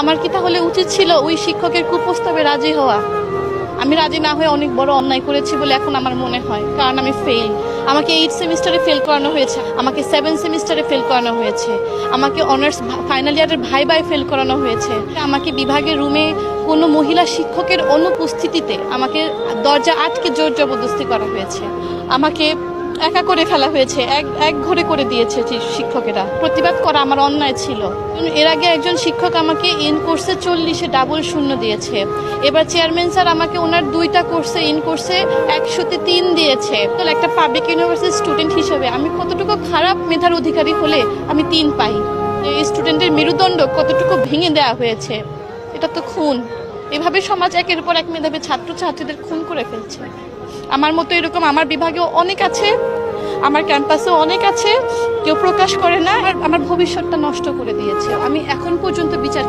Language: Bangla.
আমার কি তাহলে উচিত ছিল ওই শিক্ষকের কুপ্রস্তাবে রাজি হওয়া? আমি রাজি না হয়ে অনেক বড় অন্যায় করেছি বলে এখন আমার মনে হয়, কারণ আমি ফেল আমাকে এইট সেমিস্টারে ফেল করানো হয়েছে, আমাকে সেভেন সেমিস্টারে ফেল করানো হয়েছে, আমাকে অনার্স ফাইনাল ইয়ারের ভাই ভাই ফেল করানো হয়েছে। আমাকে বিভাগের রুমে কোনো মহিলা শিক্ষকের অনুপস্থিতিতে আমাকে দরজা আটকে জোর জবরদস্তি করা হয়েছে। আমাকে একা করে ফেলা হয়েছে, এক এক ঘরে করে দিয়েছে শিক্ষকেরা। প্রতিবাদ করা আমার অন্যায় ছিল। এর আগে একজন শিক্ষক আমাকে ইন কোর্সে চল্লিশে ডাবল শূন্য দিয়েছে। এবার চেয়ারম্যান স্যার আমাকে ওনার দুইটা কোর্সে ইন কোর্সে একশোতে তিন দিয়েছে। তো একটা পাবলিক ইউনিভার্সিটির স্টুডেন্ট হিসেবে আমি কতটুকু খারাপ মেধার অধিকারী হলে আমি তিন পাই? স্টুডেন্টের মেরুদণ্ড কতটুকু ভেঙে দেওয়া হয়েছে? এটা তো খুন। এভাবে সমাজ একের পর এক মেধাবী ছাত্রছাত্রীদের খুন করে ফেলছে। আমার মতো এরকম আমার বিভাগেও অনেক আছে, আমার ক্যাম্পাসেও অনেক আছে, কেউ প্রকাশ করে না আমার ভবিষ্যৎটা নষ্ট করে দিয়েছে। আমি এখন পর্যন্ত বিচার